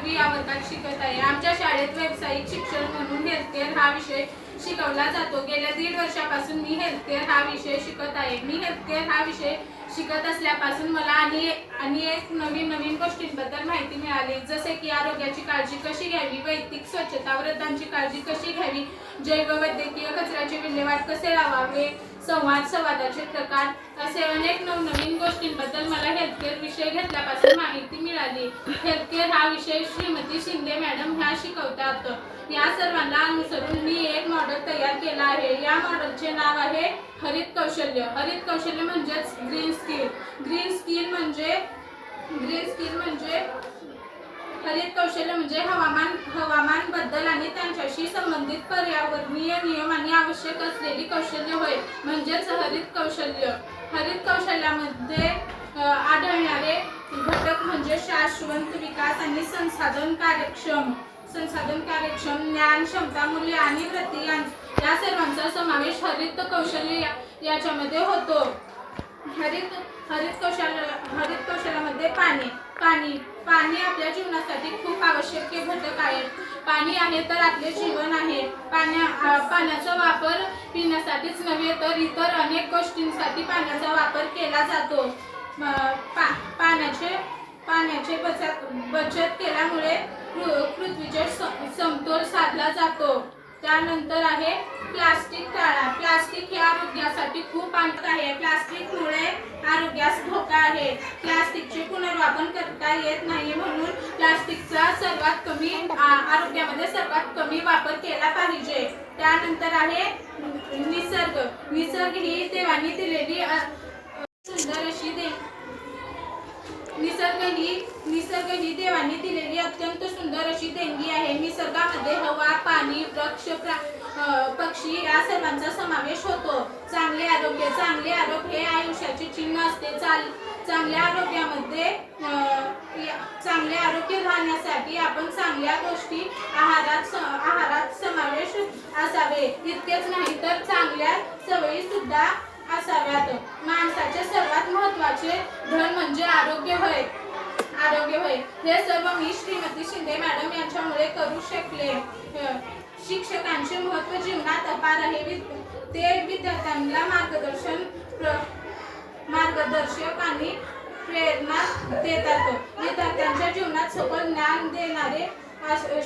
शिकत आहे. आमच्या शाळेत व्यावसायिक शिक्षण म्हणून हेल्थकेअर हा विषय शिकवला जातो. गेल्या दीड वर्षापासून मी हेल्थकेअर हा विषय शिकत आहे. मी हेल्थकेअर हा विषय शिकत असल्यापासून मला आणि आणि एक नवीन नवीन गोष्टींबद्दल माहिती मिळाली. जसे की आरोग्याची काळजी कशी घ्यावी? वैयक्तिक स्वच्छता वृद्धांची काळजी कशी घ्यावी? जैववैद्यकीय कचऱ्याचे विल्हेवाट कसे लावावे? संवाद संवादाचे प्रकार असे अनेक नवनवीन गोष्टींबद्दल मला हेल्थकेअर विषय घेतल्यापासून माहिती मिळाली हेल्थकेअर हा विषय श्रीमती शिंदे मॅडम ह्या शिकवतात. या सर्वांना अनुसरून मी एक मॉडेल तयार केला आहे. या मॉडेलचे नाव आहे हरित कौशल्य. हरित कौशल्य म्हणजेच ग्रीन स्किल ग्रीन स्किल म्हणजे ग्रीन स्किल म्हणजे हरित कौशल्य म्हणजे हवामान हवामानबद्दल आणि त्यांच्याशी संबंधित पर्यावरणीय नियम आणि आवश्यक असलेली कौशल्य होय. म्हणजेच हरित कौशल्य. हरित कौशल्यामध्ये नाशवंत विकास आणि संसाधन कार्यक्षम संसाधन कार्यक्षम ज्ञान क्षमता मूल्य आणि वृत्ती या सर्वांचा समावेश हरित कौशल्य या- याच्यामध्ये होतो. हरित हरित कौशल्य हरित कौशल्यामध्ये पाणी पाणी पाणी आपल्या जीवनासाठी खूप आवश्यक घटक आहे पाणी आहे तर आपले जीवन आहे. पाण्या पाण्याचा वापर पिण्यासाठीच नव्हे तर इतर अनेक गोष्टींसाठी पाण्याचा वापर केला जातो. पा पाण्याचे पाण्याचे बचत बचत केल्यामुळे पृ- पृथ्वीचे समतोल साधला जातो. त्यानंतर आहे प्लास्टिक टाळा. प्लास्टिक हे आरोग्यासाठी खूप आणत आहे. प्लास्टिकमुळे आरोग्यास धोका आहे. प्लास्टिकचे पुनर्वापन करता येत नाही म्हणून प्लास्टिकचा सर्वात कमी आरोग्यामध्ये सर्वात कमी वापर केला पाहिजे. त्यानंतर आहे निसर्ग. निसर्ग ही देवानी दिलेली सुंदर अशी दे निसर्ग ही निसर्ग ही देवाने दिलेली अत्यंत सुंदर अशी देणगी आहे. निसर्गामध्ये हवा पाणी वृक्ष पक्षी या सर्वांचा समावेश होतो. चांगले आरोग्य चांगले आरोग्य हे आयुष्याचे चिन्ह असते. चाल चांगल्या आरोग्यामध्ये चांगले आरोग्य राहण्यासाठी आपण चांगल्या गोष्टी आहारात स- आहारात समावेश असावे. इतकेच नाही तर चांगल्या सवयी सुद्धा असाव्यात. माणसाचे सर्वात महत्त्वाचे धन म्हणजे आरोग्य होय. आरोग्य होय. हे सर्व मी श्रीमती शिंदे मॅडम यांच्यामुळे करू शकले. शिक्षकांचे महत्त्व जीवनात अपार आहे. ते विद्यार्थ्यांना मार्गदर्शन मार्गदर्शक आणि प्रेरणा देतात. विद्यार्थ्यांच्या जीवनात सखोल ज्ञान देणारे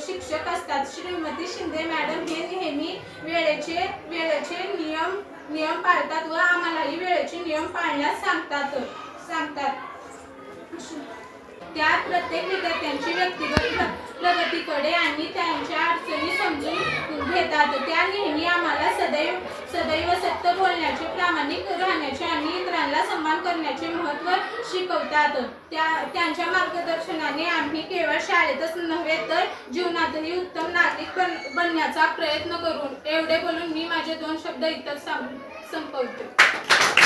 शिक्षक असतात. श्रीमती शिंदे मॅडम हे नेहमी वेळेचे वेळेचे नियम नियम पाळतात व आम्हालाही वेळेचे नियम पाळण्यास सांगतात. सांगतात. त्या प्रत्येक विद्यार्थ्यांची व्यक्तिगत प्र- प्रगतीकडे आणि त्यांच्या अडचणी समजून घेतात. त्या नेहमी आम्हाला सदैव सदैव सत्य बोलण्याचे प्रामाणिक राहण्याचे आणि इतरांना सन्मान करण्याचे महत्त्व शिकवतात. त्या त्यांच्या मार्गदर्शनाने नव्हे तर जीवनातही उत्तम नागरिक बन बनण्याचा प्रयत्न करून. एवढे बोलून मी माझे दोन शब्द इतर सांग संपवतो.